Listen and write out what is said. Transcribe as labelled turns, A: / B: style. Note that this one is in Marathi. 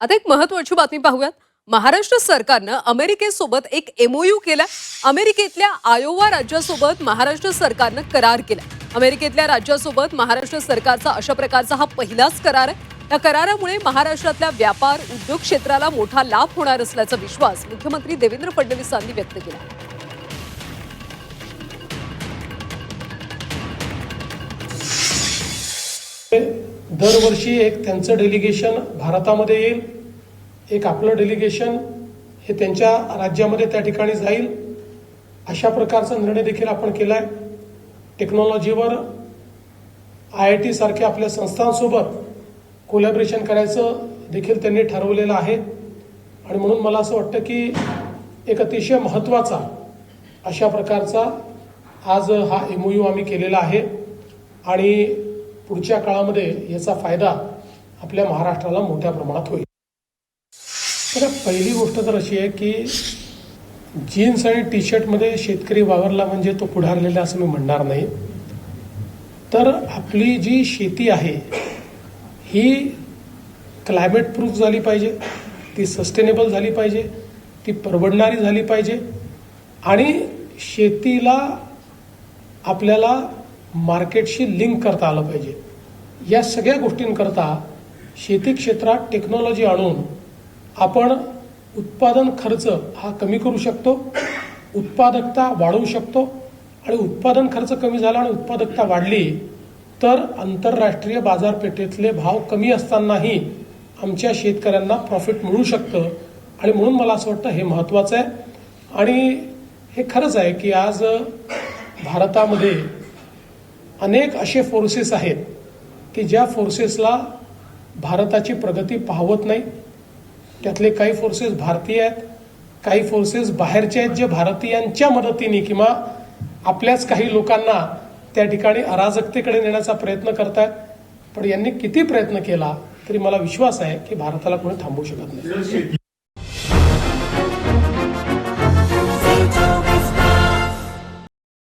A: आता एक महत्वाची बातमी पाहूयात. महाराष्ट्र सरकारनं अमेरिकेसोबत एक एमओयू केला अमेरिकेतल्या आयोवा राज्यासोबत महाराष्ट्र सरकारनं करार केला अमेरिकेतल्या राज्यासोबत महाराष्ट्र सरकारचा अशा प्रकारचा हा पहिलाच करार आहे. या करारामुळे महाराष्ट्रातल्या व्यापार उद्योग क्षेत्राला मोठा लाभ होणार असल्याचा विश्वास मुख्यमंत्री देवेंद्र फडणवीसांनी व्यक्त केला
B: दरवर्षी एक त्यांचं डेलिगेशन भारतामध्ये येईल. एक आपलं डेलिगेशन हे त्यांच्या राज्यामध्ये त्या ठिकाणी जाईल. अशा प्रकारचा निर्णय देखील आपण केला आहे टेक्नॉलॉजीवर आय आय टी सारख्या आपल्या संस्थांसोबत कोलॅबरेशन करायचं देखील त्यांनी ठरवलेलं आहे. आणि म्हणून मला असं वाटतं की एक अतिशय महत्त्वाचा अशा प्रकारचा आज हा एमओयू आम्ही केलेला आहे. आणि पुढच्या काळामध्ये याचा फायदा आपल्या महाराष्ट्राला मोठ्या प्रमाणात होईल. तर पहिली गोष्ट तर अशी आहे की जीन्स आणि टी शर्टमध्ये शेतकरी वावरला म्हणजे तो पुढारलेला असं मी म्हणणार नाही. तर आपली जी शेती आहे ही क्लायमेट प्रूफ झाली पाहिजे ती सस्टेनेबल झाली पाहिजे ती परवडणारी झाली पाहिजे आणि शेतीला आपल्याला मार्केटशी लिंक करता आलं पाहिजे. या सगळ्या गोष्टींकरता शेती क्षेत्रात टेक्नॉलॉजी आणून आपण उत्पादन खर्च हा कमी करू शकतो उत्पादकता वाढवू शकतो आणि उत्पादन खर्च कमी झाला आणि उत्पादकता वाढली तर आंतरराष्ट्रीय बाजारपेठेतले भाव कमी असतानाही आमच्या शेतकऱ्यांना प्रॉफिट मिळू शकतं. आणि म्हणून मला असं वाटतं हे महत्त्वाचं आहे. आणि हे खरंच आहे की आज भारतामध्ये अनेक असे फोर्सेस आहेत की ज्या फोर्सेसला भारताची प्रगती पाहवत नाही. त्यातले काही फोर्सेस भारतीय आहेत काही फोर्सेस बाहेरचे आहेत जे भारतीयांच्या मदतीने किंवा आपल्याच काही लोकांना त्या ठिकाणी अराजकतेकडे नेण्याचा प्रयत्न करतायत. पण यांनी किती प्रयत्न केला तरी मला विश्वास आहे की भारताला कोणी थांबवू शकत नाही.